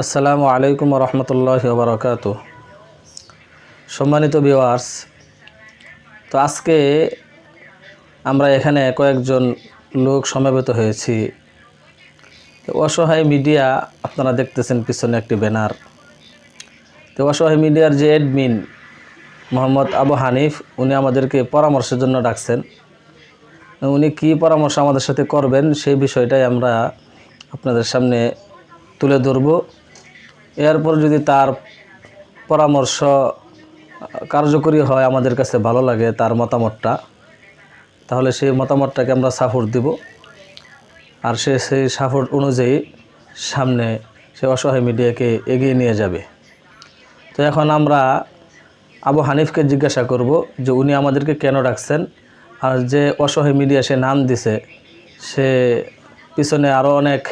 আসসালামু আলাইকুম রহমতুল্লাহ বারকাত সম্মানিত ভিওয়ার্স তো আজকে আমরা এখানে কয়েকজন লোক সমবেত হয়েছি। অসহায় মিডিয়া, আপনারা দেখতেছেন পিছনে একটি ব্যানার। তো অসহায় মিডিয়ার যে অ্যাডমিন মোহাম্মদ আবু হানিফ, উনি আমাদেরকে পরামর্শের জন্য ডাকছেন। উনি কি পরামর্শ আমাদের সাথে করবেন সেই বিষয়টাই আমরা আপনাদের সামনে তুলে ধরব। এরপর যদি তার পরামর্শ কার্যকরী হয় আমাদের কাছে ভালো লাগে তার মতামতটা, তাহলে সেই মতামতটাকে আমরা সাপোর্ট দিব। আর সে সেই সাপোর্ট অনুযায়ী সামনে সে অসহায় মিডিয়াকে এগিয়ে নিয়ে যাবে। তো এখন আমরা আবু হানিফকে জিজ্ঞাসা করব যে উনি আমাদেরকে কেন ডাকছেন, আর যে অসহায় মিডিয়া সে নাম দিছে, সে পিছনে আরও অনেক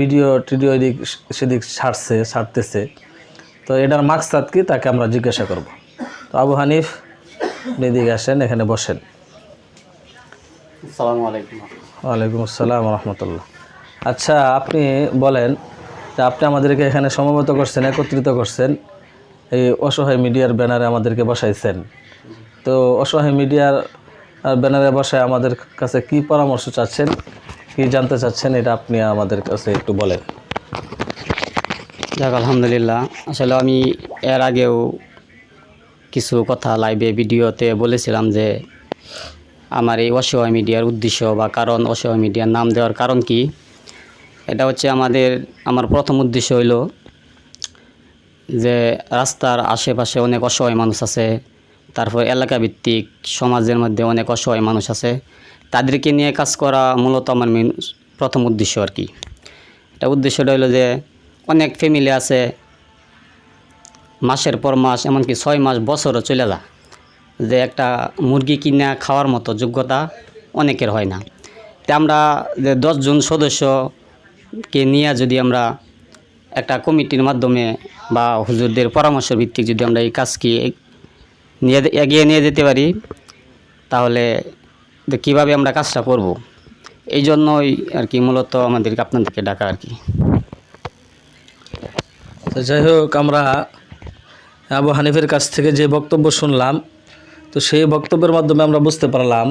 ভিডিও টিডিও এদিক সেদিক ছাড়ছে ছাড়তেছে তো এটার মাকসাদ কি? তাকে আমরা জিজ্ঞাসা করব। তো আবু হানিফ আপনি এদিকে আসেন এখানে বসেন। আসসালামু আলাইকুম। ওয়ালাইকুম আসসালাম রহমতুল্লাহ আচ্ছা আপনি বলেন যে আপনি আমাদেরকে এখানে সমবেত করছেন একত্রিত করছেন এই অসহায় মিডিয়ার ব্যানারে আমাদেরকে বসাইছেন। তো অসহায় মিডিয়ার ব্যানারে বসায় আমাদের কাছে কি পরামর্শ চাচ্ছেন? কি জানতে চাচ্ছেন এটা আপনি আমাদের কাছে একটু বলেন। যাক, আলহামদুলিল্লাহ। আসলে আমি এর আগেও কিছু কথা লাইভে ভিডিওতে বলেছিলাম যে আমার এই অসহায় মিডিয়ার উদ্দেশ্য বা কারণ অসহায় মিডিয়ার নাম দেওয়ার কারণ কি? এটা হচ্ছে আমাদের, আমার প্রথম উদ্দেশ্য হইল যে রাস্তার আশেপাশে অনেক অসহায় মানুষ আছে, তারপর এলাকা ভিত্তিক সমাজের মধ্যে অনেক অসহায় মানুষ আছে। তাদেরকে নিয়ে কাজ করা মূলত আমার মেন প্রথম উদ্দেশ্য আর কি। এটা উদ্দেশ্যটা হলো যে, অনেক ফ্যামিলি আছে, মাসের পর মাস, এমনকি ছয় মাস, বছরও চলে যায়। যে একটা মুরগি কিনা খাওয়ার মতো যোগ্যতা অনেকের হয় না। তা আমরা যে দশজন সদস্যকে নিয়ে যদি আমরা একটা কমিটির মাধ্যমে বা হুজুরদের পরামর্শ ভিত্তিক যদি আমরা এই কাজকে নিয়ে এগিয়ে নিয়ে যেতে পারি, তাহলে যে কীভাবে আমরা কাজটা করব এই জন্যই আর কি মূলত আমাদেরকে আপনাদেরকে ডাকা আর কি। তো যাই হোক আমরা আবু হানিফের কাছ থেকে যে বক্তব্য শুনলাম তো সেই বক্তব্যের মাধ্যমে আমরা বুঝতে পারলাম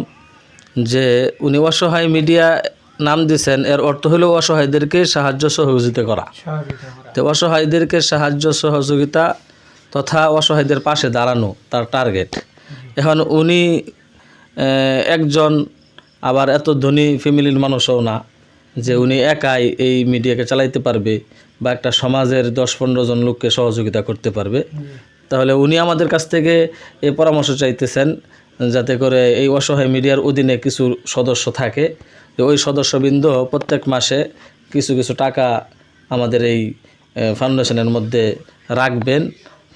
যে উনি অসহায় মিডিয়া নাম দিয়েছেন এর অর্থ হলো অসহায়দেরকে সাহায্য সহযোগিতা করা। তো অসহায়দেরকে সাহায্য সহযোগিতা তথা অসহায়দের পাশে দাঁড়ানো তার টার্গেট এখন উনি একজন আবার এত ধনী ফ্যামিলির মানুষও না যে উনি একাই এই মিডিয়াকে চালাইতে পারবে বা একটা সমাজের দশ পনেরো জন লোককে সহযোগিতা করতে পারবে। তাহলে উনি আমাদের কাছ থেকে এই পরামর্শ চাইতেছেন যাতে করে এই অসহায় মিডিয়ার অধীনে কিছু সদস্য থাকে। ওই সদস্যবৃন্দ প্রত্যেক মাসে কিছু কিছু টাকা আমাদের এই ফাউন্ডেশনের মধ্যে রাখবেন।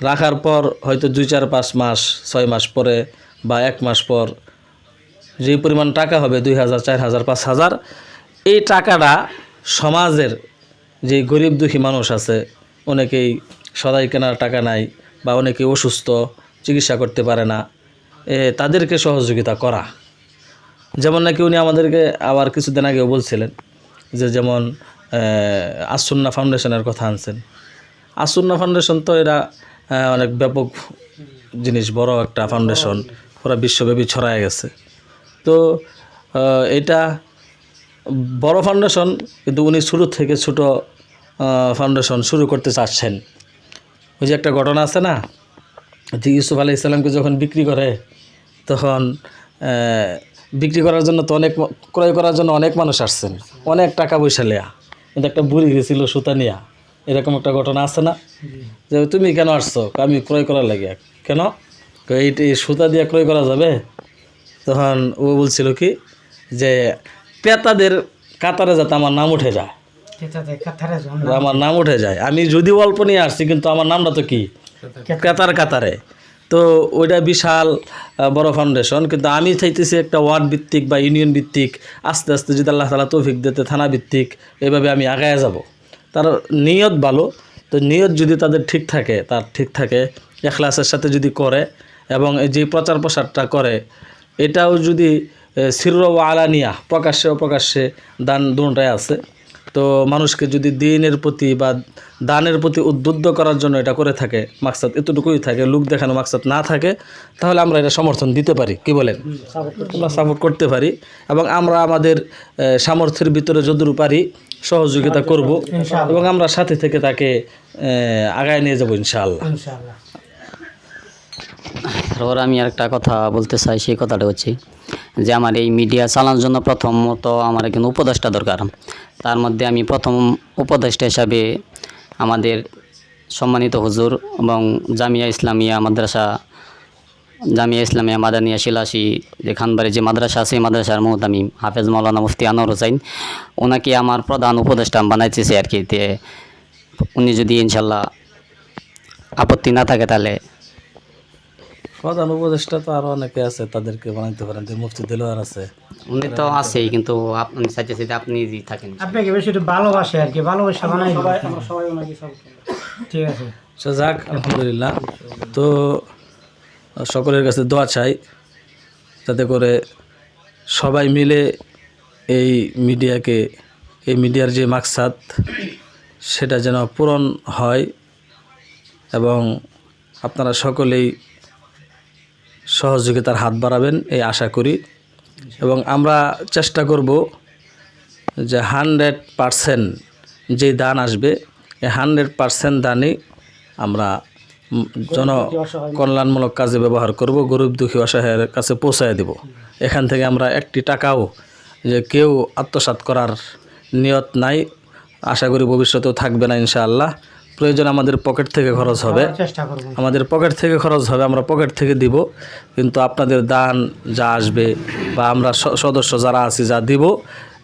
রাখার পর হয়তো দুই চার পাঁচ মাস, ছয় মাস পরে বা এক মাস পর যে পরিমাণ টাকা হবে দুই হাজার চার হাজার পাঁচ হাজার এই টাকাটা সমাজের যে গরিব দুঃখী মানুষ আছে অনেকেই সদাই কেনার টাকা নাই বা অনেকে অসুস্থ চিকিৎসা করতে পারে না এ, তাদেরকে সহযোগিতা করা। যেমন নাকি উনি আমাদেরকে আবার কিছুদিন আগেও বলছিলেন যে যেমন আসুন্না ফাউন্ডেশনের কথা আনছেন। আসুন্না ফাউন্ডেশন তো এরা অনেক ব্যাপক জিনিস বড় একটা ফাউন্ডেশন পুরো বিশ্বব্যাপী ছড়ায় গেছে। তো এটা বড় ফাউন্ডেশন কিন্তু উনি শুরু থেকে ছোট ফাউন্ডেশন শুরু করতে চাচ্ছেন। ওই যে একটা ঘটনা আছে না, যে ইউসুফ আলি ইসলামকে যখন বিক্রি করে, তখন বিক্রি করার জন্য তো অনেক, ক্রয় করার জন্য অনেক মানুষ আসছেন। অনেক টাকা পয়সা নেয়া। কিন্তু একটা বুড়ি গেছিল সুতা নিয়া। এরকম একটা ঘটনা আছে না? যে তুমি কেন আসছো? আমি ক্রয় করার লাগে। কেন? এই সুতা দিয়ে ক্রয় করা যাবে? তখন ও বলছিল কি যে ক্রেতাদের কাতারে যাতে আমার নাম উঠে যায়। আমার নাম উঠে যায়। আমি যদি অল্প নিয়ে আসছি কিন্তু আমার নামটা তো কি? ক্রেতার কাতারে। তো ওইটা বিশাল বড় ফাউন্ডেশন কিন্তু আমি চাইতেছি একটা ওয়ার্ড ভিত্তিক বা ইউনিয়ন ভিত্তিক আস্তে আস্তে যদি আল্লাহ তালা তৌফিক দিতে থানা ভিত্তিক এভাবে আমি আগায় যাব। তার নিয়ত ভালো। তো নিয়ত যদি তাদের ঠিক থাকে তার ঠিক থাকে এখলাসের সাথে যদি করে এবং এই যে প্রচার প্রসারটা করে এটাও যদি সির আলানিয়া প্রকাশ্যে অপ্রকাশ্যে দান দুটাই আছে। তো মানুষকে যদি দিনের প্রতি বা দানের প্রতি উদ্বুদ্ধ করার জন্য এটা করে থাকে মাকসাদ এতটুকুই থাকে লুক দেখানো মাকসাদ না থাকে তাহলে আমরা এটা সমর্থন দিতে পারি। কি বলেন? আমরা সাপোর্ট করতে পারি এবং আমরা আমাদের সামর্থ্যের ভিতরে যদুর পারি সহযোগিতা করব এবং আমরা সাথে থেকে তাকে আগায় নিয়ে যাব ইনশাআল্লাহ। ইনশাআল্লাহ। তারপর আমি আরেকটা কথা বলতে চাই, সেই কথাটা হচ্ছে যে আমার এই মিডিয়া চালানোর জন্য প্রথমত আমার একজন উপদেষ্টা দরকার। তার মধ্যে আমি প্রথম উপদেষ্টা হিসাবে আমাদের সম্মানিত হুজুর এবং জামিয়া ইসলামিয়া মাদ্রাসা, জামিয়া ইসলামিয়া মাদানিয়া শিলাসি যে খানবাড়ি যে মাদ্রাসা আছে মাদ্রাসার মুহতামি হাফেজ মৌলানা মুফতি আনোয়ার হোসাইন, ওনাকে আমার প্রধান উপদেষ্টা বানাইতেছে আর কি। উনি যদি ইনশাল্লাহ আপত্তি না থাকে তাহলে প্রধান উপদেষ্টা তো আরও অনেকে আছে তাদেরকে বানাইতে পারেন যে মুফতি দিলওয়ার আছে। উনি তো আছেই কিন্তু আপনি চাইতেছি আপনি যদি থাকেন। আপনাকে বেশি একটু ভালোবাসে আর কি ভালোবাসা বানাই সবাই আমরা সবাই ওনাকে ঠিক আছে। সে যাক আলহামদুলিল্লাহ। তো সকলের কাছে দোয়া চাই যাতে করে সবাই মিলে এই মিডিয়াকে এই মিডিয়ার যে মাকসাদ সেটা যেন পূরণ হয় এবং আপনারা সকলেই সহযোগিতার হাত বাড়াবেন এই আশা করি। এবং আমরা চেষ্টা করব যে হান্ড্রেড পারসেন্ট যে দান আসবে এই হান্ড্রেড পারসেন্ট দানই আমরা উম, জন কল্যাণমূলক কাজে ব্যবহার করব গরিব দুঃখী অসহায়ের কাছে পৌঁছায় দেব। এখান থেকে আমরা একটি টাকাও যে কেউ আত্মসাৎ করার নিয়ত নাই আশা করি ভবিষ্যতেও থাকবে না ইনশাআল্লাহ। প্রয়োজন আমাদের পকেট থেকে খরচ হবে। আমাদের পকেট থেকে খরচ হবে আমরা পকেট থেকে দিব। কিন্তু আপনাদের দান যা আসবে বা আমরা স- সদস্য যারা আছি যা দিব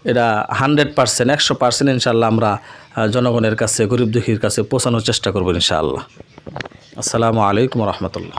এটা হান্ড্রেড পার্সেন্ট একশো পার্সেন্ট ইনশাল্লাহ আমরা জনগণের কাছে গরিব দুঃখীর কাছে পৌঁছানোর চেষ্টা করব ইনশাআল্লাহ আসসালামু আলাইকুম রহমতুল্লাহ।